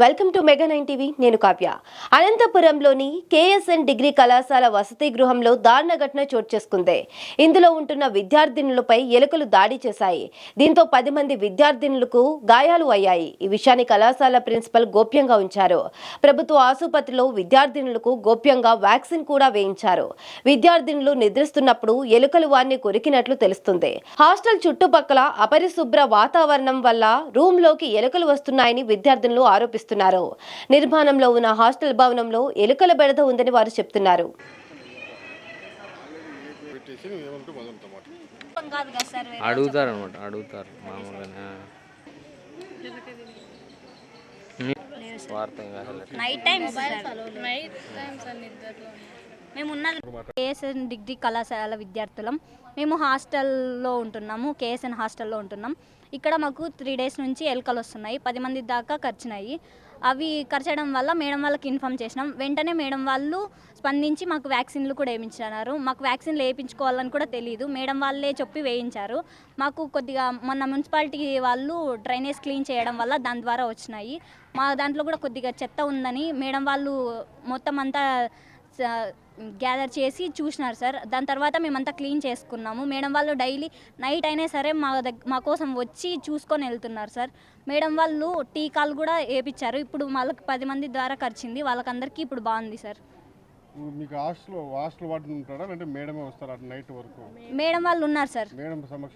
Welcome to mega nine TV నేను Kavya. అనంతపురంలోని KSN degree కళాశాల వసతి గృహంలో దారుణ ఘటన చోటు చేసుకుంది. ఇందులో ఉంటున్న విద్యార్థినులపై ఎలుకలు దాడి చేశాయి. దీంతో పది మంది విద్యార్థినులకు గాయాలు అయ్యాయి. ఈ విషయాన్ని కళాశాల ప్రిన్సిపల్ గోప్యంగా ఉంచారు. ప్రభుత్వ ఆసుపత్రిలో విద్యార్థినులకు గోప్యంగా వ్యాక్సిన్ కూడా వేయించారు. విద్యార్థినులు నిద్రిస్తున్నప్పుడు ఎలుకలు వారిని కొరికినట్లు తెలుస్తుంది. హాస్టల్ చుట్టుపక్కల అపరిశుభ్ర వాతావరణం వల్ల రూమ్లోకి ఎలుకలు వస్తున్నాయని విద్యార్థినులు ఆరోపిస్తున్నారు. నిర్మాణంలో ఉన్న హాస్టల్ భవనంలో ఎలుకల బెడద ఉందని వారు చెప్తున్నారు. అడుగుతారు అనమాట అడుగుతారు మామూలుగా ఇంకా అసలు నైట్ టైమ్స్ మేము ఉన్నది కేఎస్ఎన్ డిగ్రీ కళాశాల విద్యార్థులం. మేము హాస్టల్లో ఉంటున్నాము కేఎస్ఎన్ హాస్టల్లో ఉంటున్నాం. ఇక్కడ మాకు త్రీ డేస్ నుంచి ఎలుకలు వస్తున్నాయి పది మంది దాకా ఖర్చున్నాయి అవి ఖర్చడం వల్ల మేడం వాళ్ళకి ఇన్ఫామ్ చేసినాం. వెంటనే మేడం వాళ్ళు స్పందించి మాకు వ్యాక్సిన్లు కూడా వేయించారు మాకు వ్యాక్సిన్లు వేయించుకోవాలని కూడా తెలియదు మేడం వాళ్ళే చెప్పి వేయించారు. మాకు కొద్దిగా మొన్న మున్సిపాలిటీ వాళ్ళు డ్రైనేజ్ క్లీన్ చేయడం వల్ల దాని ద్వారా వచ్చినాయి. మా దాంట్లో కూడా కొద్దిగా చెత్త ఉందని మేడం వాళ్ళు మొత్తం అంతా గ్యాదర్ చేసి చూసినారు సార్. దాని తర్వాత మేమంతా క్లీన్ చేసుకున్నాము. మేడం వాళ్ళు డైలీ నైట్ అయినా సరే మా దగ్గర మా కోసం వచ్చి చూసుకొని వెళ్తున్నారు సార్. మేడం వాళ్ళు టీకాలు కూడా వేపించారు ఇప్పుడు వాళ్ళకి పది మంది ద్వారా ఖర్చింది. వాళ్ళకందరికీ ఇప్పుడు బాగుంది సార్. మీకు హాస్టల్ హాస్టల్ వార్డెన్ ఉంటాడా? అంటే మేడమే వస్తారా నైట్ వరకు? మేడం వాళ్ళు ఉన్నారు సార్. మేడం సమక్షం